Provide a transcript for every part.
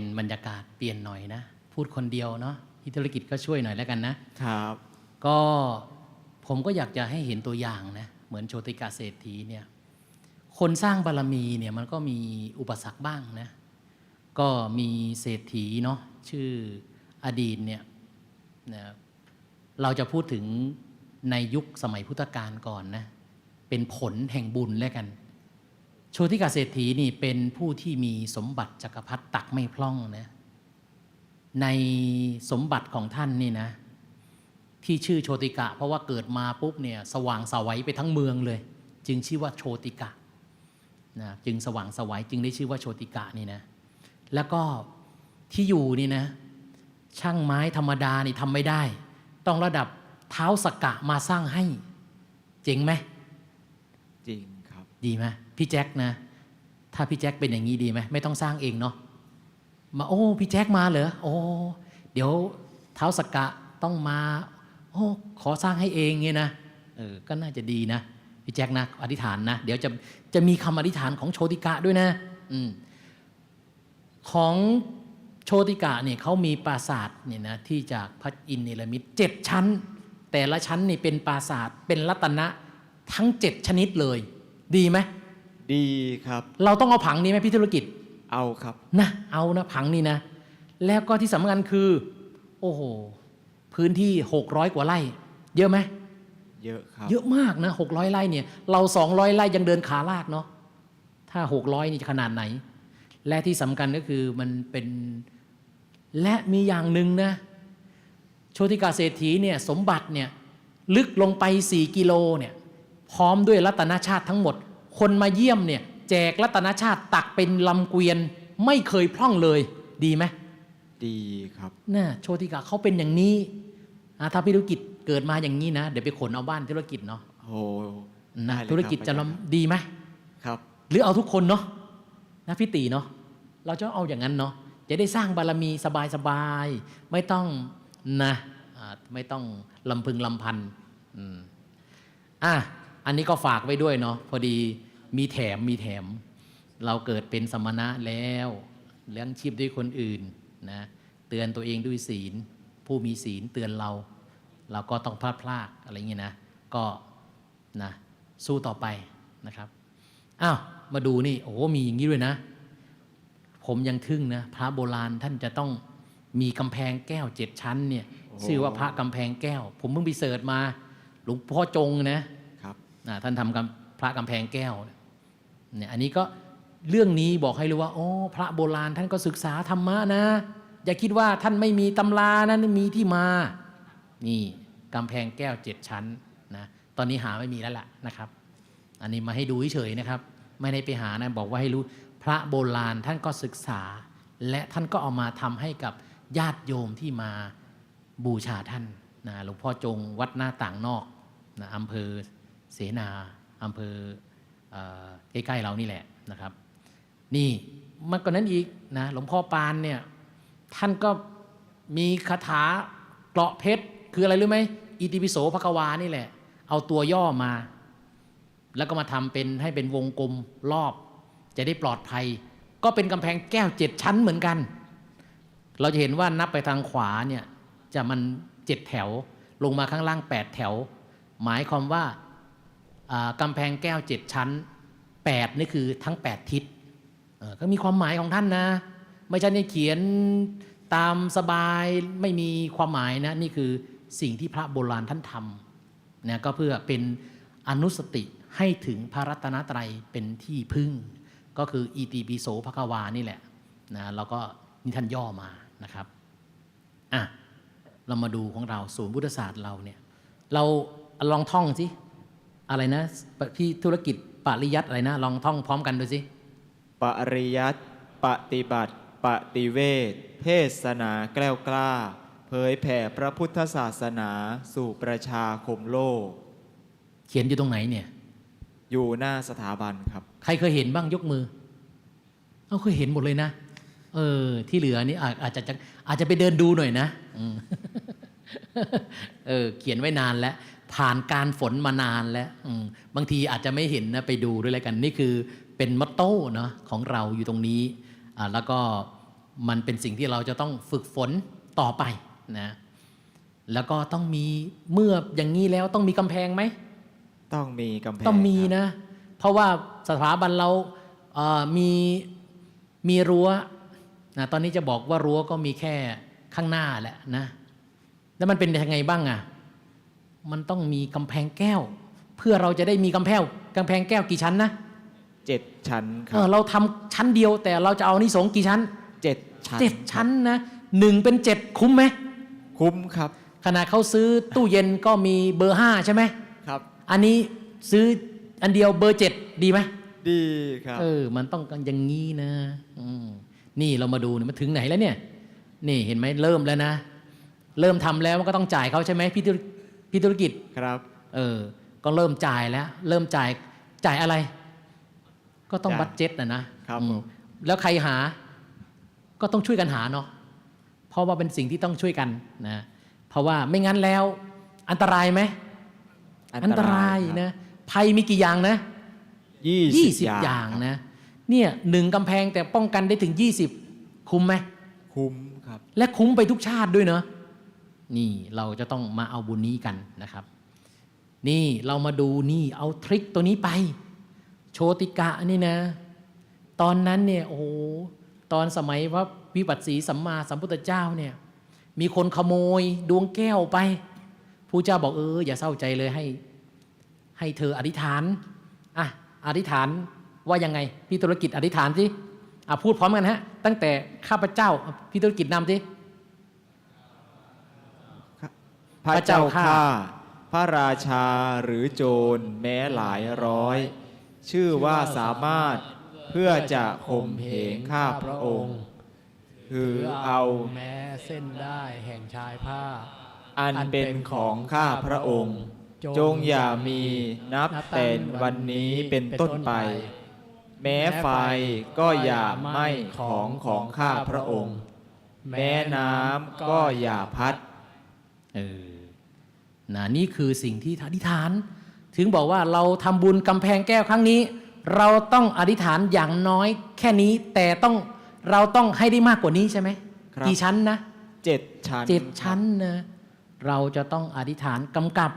เป็นบรรยากาศเปลี่ยนหน่อยนะ พูดคนเดียวเนาะที่ธุรกิจก็ช่วยหน่อยแล้วกันนะครับ ก็ผมก็อยากจะให้เห็นตัวอย่างนะเหมือนโชติกาเศรษฐีเนี่ยคนสร้างบารรมีเนี่ยมันก็มีอุปสรรคบ้างนะก็มีเศรษฐีเนาะชื่ออดีตเนี่ยนะเราจะพูดถึงในยุคสมัยพุทธกาลก่อนนะเป็นผลแห่งบุญแล้วกัน โชติกาเศรษฐีนี่เป็นผู้ที่มีสมบัติจักรพรรดิตักไม่พล่องนะในสมบัติของท่านนี่นะ ที่ชื่อโชติกะ เพราะว่าเกิดมาปุ๊บเนี่ยสว่างสวัยไปทั้งเมืองเลย จึงชื่อว่าโชติกะนะจึงสว่างสวัยจึงได้ชื่อว่าโชติกะนี่นะแล้วก็ที่อยู่นี่นะ ช่างไม้ธรรมดานี่ทำไม่ได้ ต้องระดับเท้าสกกะมาสร้างให้เจ๋งไหมจริง ดีไหมพี่แจ็คนะ ถ้าพี่แจ็คเป็นอย่างนี้ดีไหมไม่ต้องสร้างเองเนาะมาโอ้พี่แจ็คมาเหรอโอ้เดี๋ยวเท้าสกกะต้องมา โอ้ขอสร้างให้เองเงี้ยนะเออก็น่าจะดีนะพี่แจ็คนะอธิษฐานนะ เดี๋ยวจะจะมีคำอธิษฐานของโชติกะด้วยนะอืมของโชติกะเนี่ยเขามีปราสาทเนี่ยนะที่จากพระอินทร์เนรมิตเจ็ดชั้น แต่ละชั้นนี่เป็นปราสาทเป็นรัตนะทั้งเจ็ดชนิดเลย ดีไหมดีครับ เราต้องเอาผังนี้ไหมพี่ธุรกิจเอาครับนะเอานะผังนี้นะ แล้วก็ที่สำคัญคือ โอ้โห พื้นที่ 600 กว่าไร่ เยอะไหมเยอะครับ เยอะมากนะ600ไร่เนี่ย เรา 200ไร่ยังเดินขาลากเนาะถ้า 600นี่จะขนาดไหน และที่สำคัญก็คือมันเป็นและมีอย่างหนึ่งนะโชติกาเศรษฐีเนี่ยสมบัติเนี่ยลึกลงไป 4 กิโลเนี่ย พร้อมด้วยรัตนชาติทั้งหมด คนมาเยี่ยมเนี่ยแจกรัตนชาติตักเป็นลำเกวียนไม่เคยพร่องเลยดีไหมดีครับน่ะโชติกาเขาเป็นอย่างนี้อะถ้าพี่ธุรกิจเกิดมาอย่างนี้นะ เดี๋ยวไปขนเอาบ้านธุรกิจเนาะโอ้นะได้เลยธุรกิจครับจะอาจารย์ลำดีไหมครับ หรือเอาทุกคนเนาะนะพี่ตีเนาะเราจะเอาอย่างนั้นเนาะจะได้สร้างบารมีสบายๆไม่ต้องนะอ่าไม่ต้องลำพึงลำพันอืมอะ อันนี้ก็ฝากไว้ด้วยเนาะพอดีมีแถมมีแถม เราเกิดเป็นสมณะแล้วเลี้ยงชีพด้วยคนอื่นนะเตือนตัวเองด้วยศีล ผู้มีศีลเตือนเรา เราก็ต้องพลาดพลาดอะไรอย่างเงี้ยนะ ก็นะสู้ต่อไปนะครับอ้าวมาดูนี่โอ้โหมีอย่างนี้ด้วยนะ ผมยังทึ่งนะพระโบราณท่านจะต้องมีกำแพงแก้วเจ็ดชั้นเนี่ยชื่อว่าพระกำแพงแก้ว ผมเพิ่งไปเสิร์ชมา หลวงพ่อจงนะ ท่านทำพระกำแพงแก้วเนี่ยอันนี้ก็เรื่องนี้บอกให้รู้ว่าโอ้พระโบราณท่านก็ศึกษาธรรมะนะ อย่าคิดว่าท่านไม่มีตำรานะมีที่มา นี่กำแพงแก้วเจ็ดชั้นนะตอนนี้หาไม่มีแล้วล่ะนะครับ อันนี้มาให้ดูเฉยๆนะครับ ไม่ได้ไปหานะบอกว่าให้รู้พระโบราณท่านก็ศึกษา และท่านก็เอามาทำให้กับญาติโยมที่มาบูชาท่านนะหลวงพ่อจงวัดหน้าต่างนอกนะอำเภอ เสนาอำเภออใกล้ๆเรานี่แหละนะครับ นี่มากกว่านั้นอีกนะหลวงพ่อปานเนี่ยท่านก็มีคาถาเกราะเพชรคืออะไรรู้ไหมอิติปิโสภควานี่แหละ เอาตัวย่อมา แล้วก็มาทำเป็นให้เป็นวงกลมรอบ จะได้ปลอดภัย ก็เป็นกำแพงแก้วเจ็ดชั้นเหมือนกัน เราจะเห็นว่านับไปทางขวาเนี่ยจะมันเจ็ดแถวลงมาข้างล่างแปดแถว หมายความว่า กำแพงแก้วเจ็ดชั้นแปดนี่คือทั้งแปดทิศเออก็มีความหมายของท่านนะ ไม่ใช่ในเขียนตามสบายไม่มีความหมายนะ นี่คือสิ่งที่พระโบราณท่านทำนะก็เพื่อเป็นอนุสติให้ถึงพระรัตนตรัยเป็นที่พึ่ง ก็คืออีติปิโสภควานี่แหละนะเราก็นี่ท่านย่อมานะครับอะเรามาดูของเราศูนย์พุทธศาสตร์เราเนี่ยเราลองท่องสิ อะไรนะ พี่ธุรกิจปริยัติอะไรนะ ลองท่องพร้อมกันดูสิ ปริยัติปฏิบัติ ปฏิเวทเทศนาแกล้วกล้า เผยแผ่พระพุทธศาสนาสู่ประชาคมโลก เขียนอยู่ตรงไหนเนี่ย อยู่หน้าสถาบันครับ ใครเคยเห็นบ้างยกมือ เอาเคยเห็นหมดเลยนะ เออ ที่เหลือนี่อาอาจจะอาจจะไปเดินดูหน่อยนะอืมเออเขียนไว้นานแล้ว ผ่านการฝนมานานแล้วอืมบางทีอาจจะไม่เห็นนะไปดูด้วยแล้วกัน นี่คือเป็นมอตโต้เนาะของเราอยู่ตรงนี้อ่าแล้วก็มันเป็นสิ่งที่เราจะต้องฝึกฝนต่อไปนะแล้วก็ต้องมีเมื่ออย่างนี้แล้วต้องมีกำแพงไหม ต้องมีกำแพงต้องมีครับนะ เพราะว่าสถาบันเราเอ่อมีมีรั้วนะตอนนี้จะบอกว่ารั้วก็มีแค่ข้างหน้าแหละนะแล้วมันเป็นยังไงบ้างอะ่ะ มันต้องมีกำแพงแก้ว เพื่อเราจะได้มีกำแพงกำแพงแก้วกี่ชั้นนะเจ็ดชั้นคเอรัอบเราทำชั้นเดียวแต่เราจะเอานิสงส์กี่ชั้นเจ็ดชั้นเจ็ดชั้นนะหนึ่งเป็นเจ็ดคุ้มไหมคุ้มครับขณะเขาซื้อตู้เย็นก็มีเบอร์ห้าใช่ไหมครับ อันนี้ซื้ออันเดียวเบอร์เจ็ดดีไหม ดีครับ เออ มันต้องอย่างงี้นะอืมนี่เรามาดูเนี่ยมันถึงไหนแล้วเนี่ย นี่เห็นไหมเริ่มแล้วนะ เริ่มทำแล้วมันก็ต้องจ่ายเขาใช่ไหมพี่ธุร พี่ธุรกิจครับ เออ ก็เริ่มจ่ายแล้ว เริ่มจ่ายจ่ายอะไร ก็ต้องจ่ายบัตเจ็ตนะนะครับอืมผม แล้วใครหาก็ต้องช่วยกันหาเนาะเพราะว่าเป็นสิ่งที่ต้องช่วยกันนะเพราะว่าไม่งั้นแล้ว อันตรายไหมอันตรายนะภัยมีกี่อย่างนะ ยี่ยี่สิสิบบอย่างครับนะ เนี่ยหนึ่งกำแพงแต่ป้องกันได้ถึง 20 คุ้มไหม คุ้มครับ และคุ้มไปทุกชาติด้วยเนาะ นี่เราจะต้องมาเอาบุญนี้กันนะครับ นี่เรามาดูนี่เอาทริคตัวนี้ไป โชติกะนี่นะ ตอนนั้นเนี่ยโอ้โหตอนสมัยพระวิปัสสีสัมมาสัมพุทธเจ้าเนี่ยมีคนขโมยดวงแก้วไปผู้เจ้าบอกเอออย่าเศร้าใจเลยให้ให้เธออธิษฐานอะอธิษฐานว่ายังไงพี่ธุรกิจอธิษฐานสิอะพูดพร้อมกันฮะตั้งแต่ข้าพเจ้าพี่ธุรกิจนำสิ พ ระเจ้าข้าพระราชาหรือโจรแม้หลายร้อย ชื่อว่าสามารถเพื่อจะข่มเหงข้าพระองค์ถือเอาแม้เส้นได้แห่งชายผ้า อันเป็นของข้าพระองค์ จงอย่ามีนับแต่วันนี้เป็นต้นไป แม้ไฟก็อย่าไหม้ของของข้าพระองค์ แม้น้ำก็อย่าพัดเออ นะนี่คือสิ่งที่อธิษฐาน ถึงบอกว่าเราทำบุญกำแพงแก้วครั้งนี้ เราต้องอธิษฐานอย่างน้อยแค่นี้แต่ต้องเราต้องให้ได้มากกว่านี้ใช่ไหมครับกี่ชั้นนะเจ็ดชั้นเจ็ดชั้นนะเราจะต้องอธิษฐานกำกับ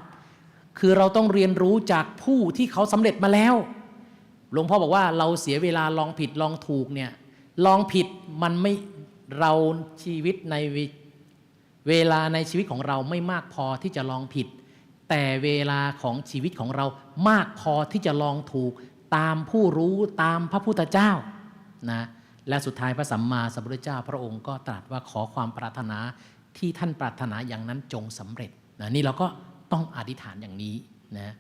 คือเราต้องเรียนรู้จากผู้ที่เขาสำเร็จมาแล้วหลวงพ่อบอกว่าเราเสียเวลาลองผิดลองถูกเนี่ยลองผิดมันไม่เราชีวิตใน เวลาในชีวิตของเราไม่มากพอที่จะลองผิด แต่เวลาของชีวิตของเรามากพอที่จะลองถูกตามผู้รู้ตามพระพุทธเจ้านะและสุดท้ายพระสัมมาสัมพุทธเจ้า พระองค์ก็ตรัสว่าขอความปรารถนาที่ท่านปรารถนาอย่างนั้นจงสำเร็จนะนี่เราก็ต้องอธิษฐานอย่างนี้นะ